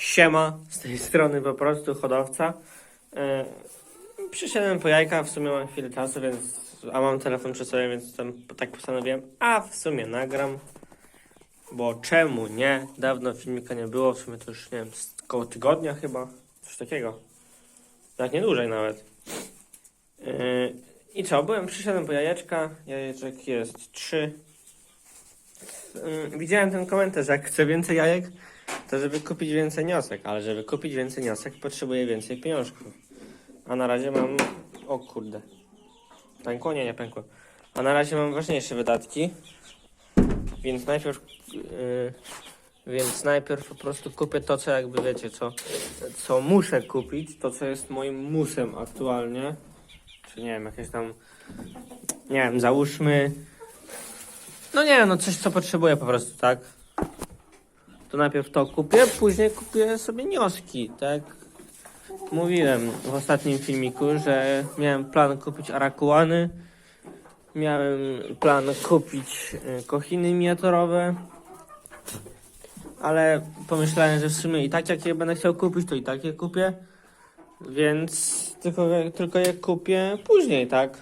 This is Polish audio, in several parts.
Siema, z tej strony po prostu hodowca. Yy, przyszedłem po jajka, w sumie mam chwilę czasu, więc. A mam telefon przy sobie, więc tam tak postanowiłem. A w sumie nagram. Bo czemu nie? Dawno filmika nie było, w sumie to już nie wiem, koło tygodnia chyba. Coś takiego. Tak nie dłużej nawet. Yy, I co, byłem, przyszedłem po jajeczka. Jajeczek jest 3. Widziałem ten komentarz, jak chcę więcej jajek, to żeby kupić więcej niosek, ale żeby kupić więcej niosek potrzebuję więcej pieniążków. A na razie mam... O kurde. Pękło? Nie, nie pękło. A na razie mam ważniejsze wydatki. Więc najpierw... Yy, więc najpierw po prostu kupię to, co jakby wiecie, co, co muszę kupić, to co jest moim musem aktualnie. Czy nie wiem, jakieś tam... Nie wiem, załóżmy... No nie no coś co potrzebuję po prostu, tak? to najpierw to kupię, później kupię sobie nioski, tak? Mówiłem w ostatnim filmiku, że miałem plan kupić arakuany, miałem plan kupić y, kochiny miniaturowe, ale pomyślałem, że w sumie i tak jak je będę chciał kupić, to i tak je kupię, więc tylko, tylko je kupię później, tak?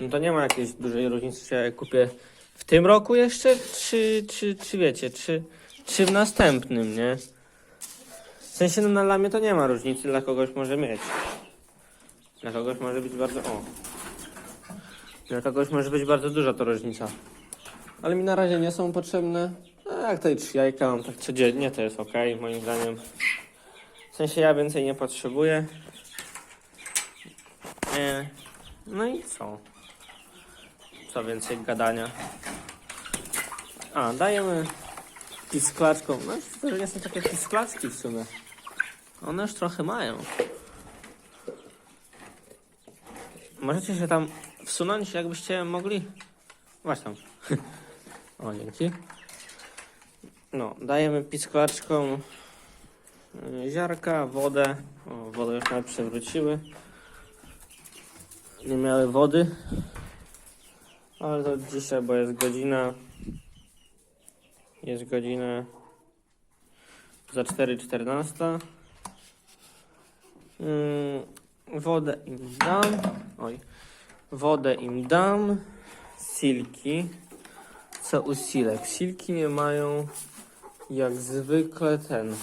No to nie ma jakiejś dużej różnicy, czy ja je kupię w tym roku jeszcze, czy, czy, czy wiecie, czy, czy w następnym, nie? W sensie, no dla mnie to nie ma różnicy, dla kogoś może mieć. Dla kogoś może być bardzo, o. Dla kogoś może być bardzo duża to różnica. Ale mi na razie nie są potrzebne. A jak tutaj trzy jajka mam tak codziennie, to jest ok, moim zdaniem. W sensie ja więcej nie potrzebuję. E, no i co? Co więcej gadania. A, dajemy pisklaczkom. No, to nie są takie pisklaczki w sumie. One już trochę mają. Możecie się tam wsunąć, jakbyście mogli. Właśnie tam. o, dzięki. No, dajemy pisklaczkom y, ziarka, wodę. O, wodę już nawet przewróciły. Nie miały wody. Ale to dzisiaj, bo jest godzina. Jest godzina za 4.14. Mm, wodę im dam. Oj. Wodę im dam. Silki. Co u silek? Silki nie mają jak zwykle ten.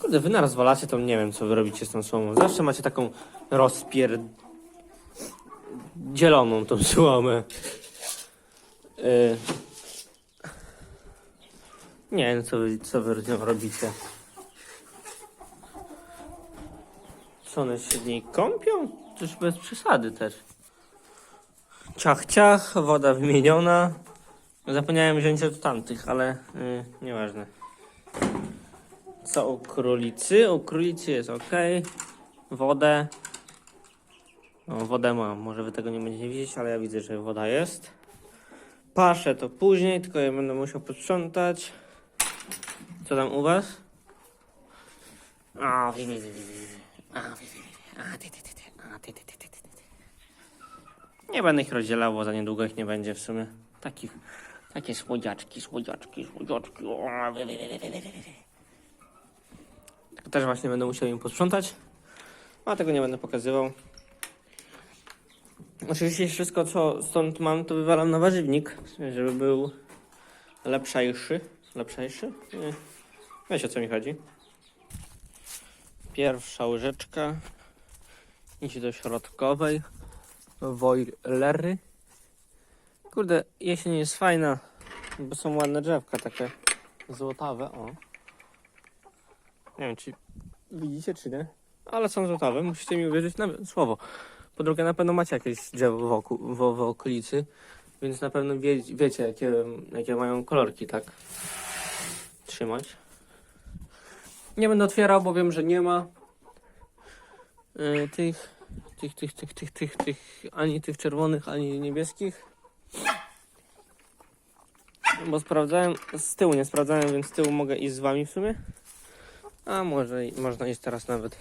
Kurde, wy naraz walacie, to nie wiem, co wy robicie z tą słomą. Zawsze macie taką rozpier dzieloną tą słomę. Y... Nie wiem, co wy, co wy robicie. Co one się w niej kąpią? Już bez przesady też. Ciach, ciach, woda wymieniona. Zapomniałem wziąć od tamtych, ale y, nieważne. Co u królicy? U królicy jest ok. Wodę. No, wodę mam, może wy tego nie będziecie widzieć, ale ja widzę, że woda jest. Paszę to później, tylko ja będę musiał posprzątać. Co tam u was? A. A. A. A. Nie będę ich rozdzielał, bo za niedługo ich nie będzie w sumie. Takich, takie słodziaczki, słodziaczki, słodziaczki. Tylko też właśnie będę musiał im posprzątać. A tego nie będę pokazywał. Oczywiście wszystko, co stąd mam, to wywalam na warzywnik, żeby był lepszejszy. Lepszejszy? Nie. Wiecie o co mi chodzi. Pierwsza łyżeczka. Idzie do środkowej. Wojlery. Kurde, jesień jest fajna, bo są ładne drzewka takie złotawe, o. Nie wiem, czy widzicie, czy nie? Ale są złotawe, musicie mi uwierzyć na słowo. Po drugie, na pewno macie jakieś drzewo w, w okolicy, więc na pewno wie, wiecie, jakie, jakie mają kolorki, tak? Trzymać. Nie będę otwierał, bo wiem, że nie ma y, tych, tych, tych, tych, tych, tych, tych, ani tych czerwonych, ani niebieskich. Bo sprawdzałem, z tyłu nie sprawdzałem, więc z tyłu mogę iść z wami w sumie. A może można iść teraz nawet.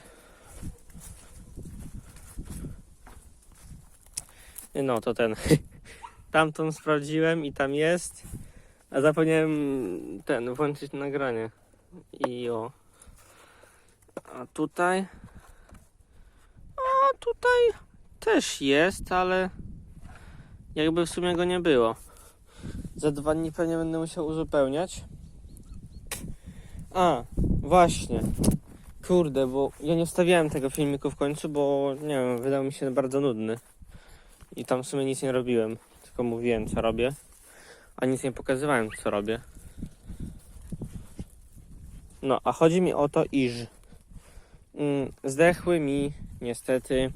No to ten. Tamtą sprawdziłem i tam jest. A zapomniałem ten włączyć nagranie. I o. A tutaj. A tutaj też jest, ale jakby w sumie go nie było. Za dwa dni pewnie będę musiał uzupełniać. A, właśnie. Kurde, bo ja nie wstawiałem tego filmiku w końcu, bo nie wiem, wydał mi się bardzo nudny. I tam w sumie nic nie robiłem, tylko mówiłem co robię, a nic nie pokazywałem co robię. No, a chodzi mi o to, iż mm, zdechły mi niestety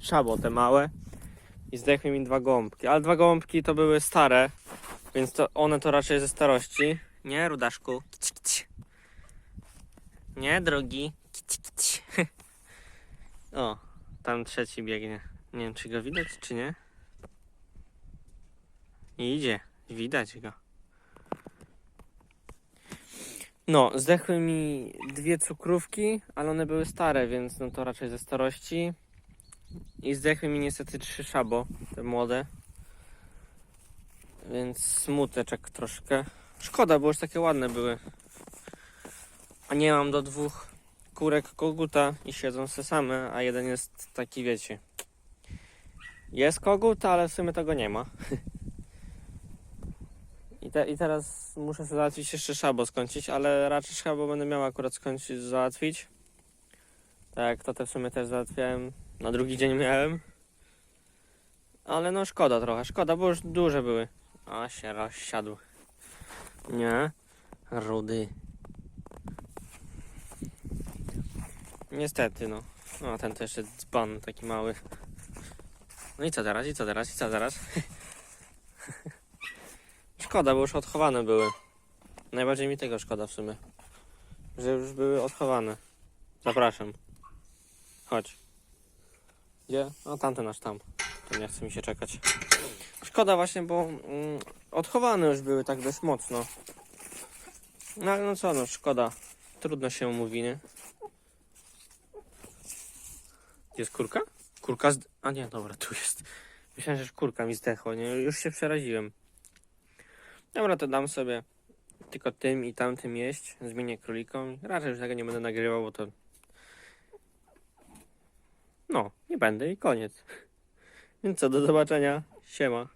szabo te małe i zdechły mi dwa gąbki, ale dwa gąbki to były stare, więc to one to raczej ze starości. Nie, Rudaszku? Nie, drogi? O, tam trzeci biegnie. Nie wiem, czy go widać, czy nie. Idzie, widać go. No, zdechły mi dwie cukrówki, ale one były stare, więc no to raczej ze starości. I zdechły mi niestety trzy szabo, te młode. Więc smuteczek troszkę. Szkoda, bo już takie ładne były. A nie mam do dwóch kurek koguta i siedzą se same, a jeden jest taki, wiecie. Jest kogut, ale w sumie tego nie ma. I, te, I teraz muszę sobie załatwić jeszcze szabo skończyć, ale raczej szabo będę miał akurat skończyć załatwić. Tak, to te w sumie też załatwiałem. Na drugi dzień miałem. Ale no szkoda trochę, szkoda, bo już duże były. A się rozsiadł. Nie? Rudy. Niestety, no. No, ten to jeszcze dzban taki mały. No i co teraz, i co teraz, i co teraz? szkoda, bo już odchowane były. Najbardziej mi tego szkoda w sumie. Że już były odchowane. Zapraszam. Chodź. Gdzie? No tamten aż tam. To nie chce mi się czekać. Szkoda właśnie, bo mm, odchowane już były tak dość mocno. No ale no co, no szkoda. Trudno się mówi, nie? Jest kurka? Kurka z... A nie, dobra, tu jest. Myślałem, że kurka mi zdechła, nie? Już się przeraziłem. Dobra, to dam sobie tylko tym i tamtym jeść. Zmienię królikom. Raczej już tego nie będę nagrywał, bo to... No, nie będę i koniec. Więc co, do zobaczenia. Siema.